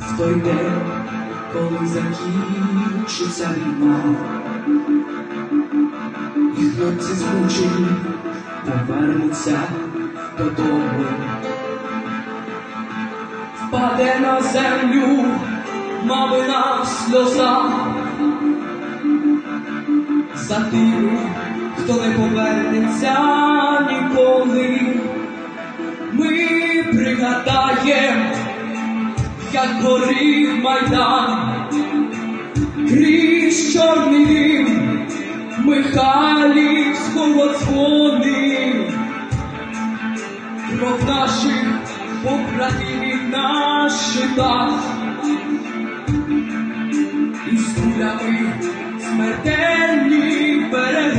в той день, коли закінчиться війна, і хлопці змучені повернуться додому. Впаде на землю мамина сльоза за тими, хто не повернеться ніколи. Ми пригадаєм, як горів майдан, крізь чорний дим, Михайлівського дзвони, кров наших побратимів на щитах, і з кулями смертельні перегони.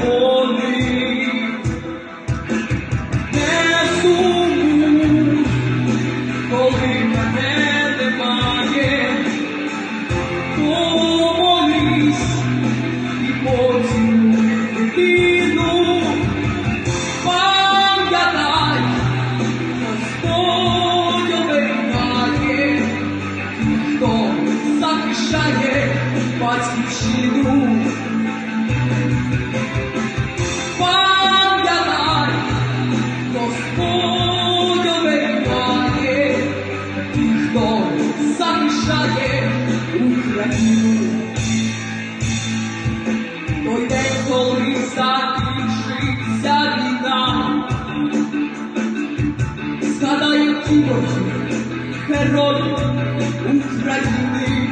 Україну. Той день, коли закінчиться війна, згадай ті роки героїв України,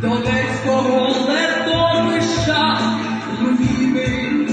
Донецького летовища руїни,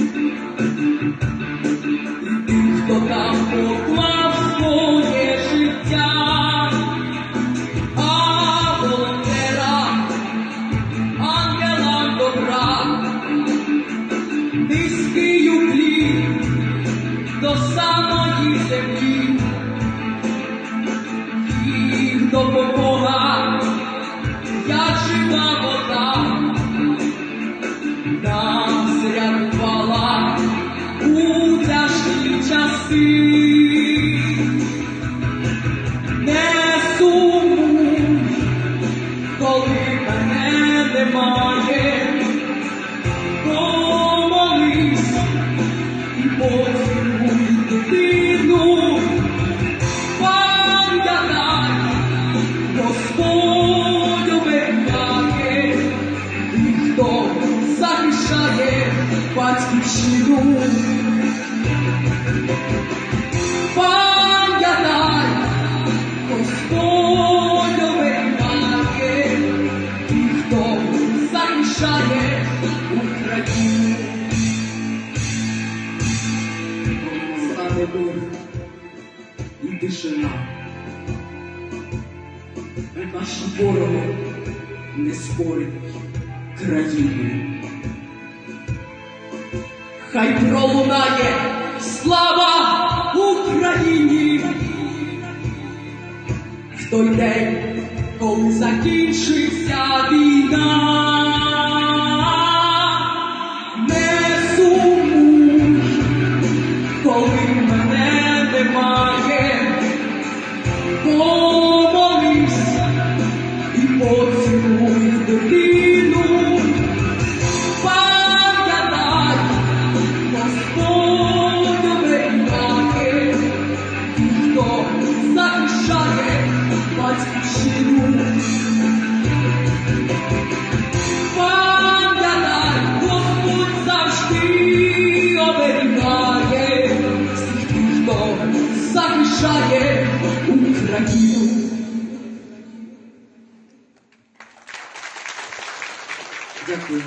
часи. Не сумуй, коли мене немає, помолись і поцілуй дитину, пам'ятай, Господь оберігає, і хто захищає батьківщину. Пам'ятай, Господь оберігає, і хто захищає Україну. Стане бур і тишина. Наші вороги не спорить країни. Хай пролунає слава Україні в той день, коли закінчиться війна. Захищає Україну. Дякую.